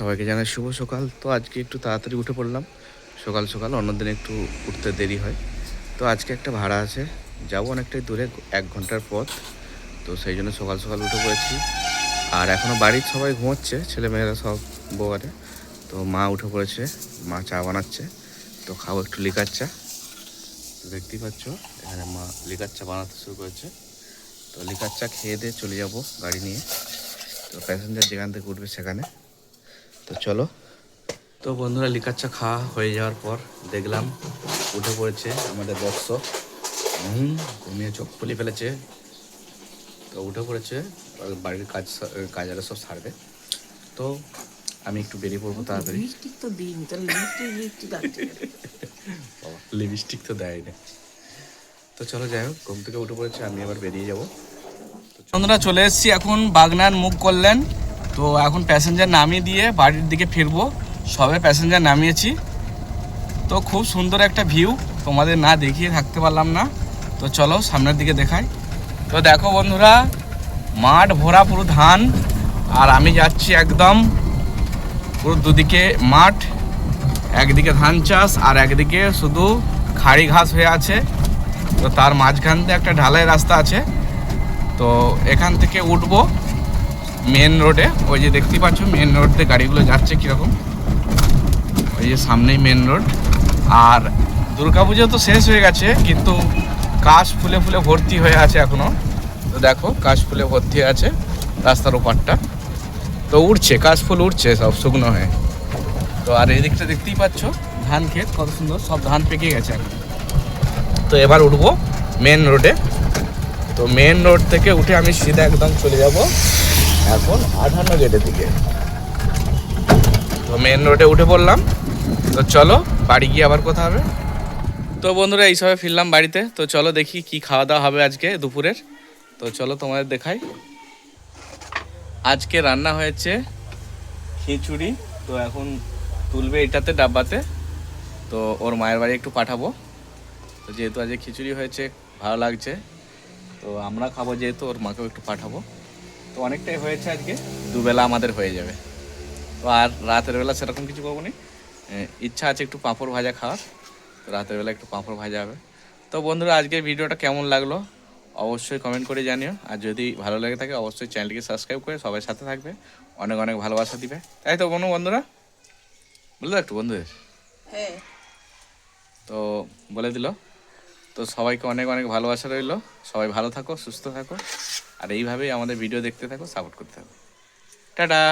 মানে শুভ সকাল। তো আজকে একটু তাড়াতাড়ি উঠে পড়লাম। সকাল সকাল অন্যদিন একটু উঠতে দেরি হয়। তো আজকে একটা ভাড়া আছে। যাব অনেকটাই দূরে, এক ঘণ্টার পথ। তো সেই জন্য সকাল সকাল উঠে পড়েছি। আর এখনও বাড়ির সবাই ঘুমোচ্ছে, ছেলেমেয়েরা সব বউয়ারে। তো মা উঠে পড়েছে, মা চা বানাচ্ছে। তো খাব একটু লিকার চা। তো দেখতেই পাচ্ছ, এখানে মা লিকার চা বানাতে শুরু করেছে। তো লিকার চা খেয়ে দিয়ে চলে যাব গাড়ি নিয়ে। তো প্যাসেঞ্জার যেখান থেকে উঠবে সেখানে। তো চলো। তো বন্ধুরা লিকার চা খাওয়া হয়ে যাওয়ার পর দেখলাম উঠে পড়েছে আমাদের বক্স হুম ঘুমিয়ে চোখ খুলে ফেলেছে। তো উঠে পড়েছে বাড়ির কাজ সা- কাজারা সব সারবে। তো আমি একটু বেরিয়ে পড়ব তাড়াতাড়ি। লিপস্টিক তো লিপস্টিক লিপস্টিক আছে বাবা লিপস্টিক তো দেয় না তো চলো যাই হোক ঘুম থেকে উঠে পড়েছে আমি আবার বেরিয়ে যাব। বন্ধুরা চলে এসেছি এখন বাগনান মুখ করলেন। তো এখন প্যাসেঞ্জার নামিয়ে দিয়ে বাড়ির দিকে ফিরবো। সবে প্যাসেঞ্জার নামিয়েছি। তো খুব সুন্দর একটা ভিউ তোমাদের না দেখিয়ে থাকতে পারলাম না। তো চলো সামনের দিকে দেখাই। তো দেখো বন্ধুরা, মাঠ ভরা পুরো ধান। আর আমি যাচ্ছি একদম পুরো দুদিকে মাঠ। একদিকে ধান চাষ আর একদিকে শুধু খাড়ি ঘাস হয়ে আছে। তো তার মাঝখান দিয়ে একটা ঢালাই রাস্তা আছে। তো এখান থেকে উঠবো। মেন রোডে ওই যে দেখতেই পাচ্ছ মেন রোড দিয়ে গাড়িগুলো যাচ্ছে কীরকম। ওই যে সামনেই মেন রোড আর দুর্গাপুজো তো শেষ হয়ে গেছে, কিন্তু কাশ ফুলে ফুলে ভর্তি হয়ে আছে এখনও তো দেখো, কাশ ফুলে ভর্তি আছে রাস্তার ওপারটা। তো উঠছে কাশ ফুল উঠছে সব শুকনো হয়ে। তো আর এই দিকটা দেখতেই পাচ্ছ, ধান ক্ষেত, কত সুন্দর, সব ধান পেকে গেছে এখন। তো এবার উঠবো মেন রোডে তো মেন রোড থেকে উঠে আমি সিধা একদম চলে যাব। এখন আঠান্ন গেটের দিকে। তো মেন রোডে উঠে পড়লাম। তো চলো বাড়ি গিয়ে আবার কোথা হবে। তো বন্ধুরা এইসবে ফিরলাম বাড়িতে। তো চলো দেখি কি খাওয়া দাওয়া হবে আজকে দুপুরের। তো চলো তোমাদের দেখাই। আজকে রান্না হয়েছে খিচুড়ি। তো এখন তুলবে এটাতে ডাব্বাতে। তো ওর মায়ের বাড়ি একটু পাঠাবো। তো যেহেতু আজকে খিচুড়ি হয়েছে ভালো লাগছে। তো আমরা খাব যেহেতু ওর মাকেও একটু পাঠাবো। তো অনেকটাই হয়েছে আজকে দুবেলা আমাদের হয়ে যাবে। তো আর রাতের বেলা সেরকম কিছু করব নি। ইচ্ছা আছে একটু পাঁপড় ভাজা খাওয়ার তো রাতের বেলা একটু পাঁপড় ভাজা হবে। তো বন্ধুরা আজকের ভিডিওটা কেমন লাগল? অবশ্যই কমেন্ট করে জানিও। আর যদি ভালো লেগে থাকে অবশ্যই চ্যানেলটিকে সাবস্ক্রাইব করে সবাই সাথে থাকবে। অনেক অনেক ভালোবাসা দিবে। তাই তো বন্ধু বন্ধুরা? বলল একটু বন্ধুদের। হ্যাঁ। তো বলে দিল। তো সবাইকে অনেক অনেক ভালোবাসা রইল। সবাই ভালো থাকো সুস্থ থাকো। আর এইভাবেই আমাদের ভিডিও দেখতে থাকো সাপোর্ট করতে থাকো। টাটা!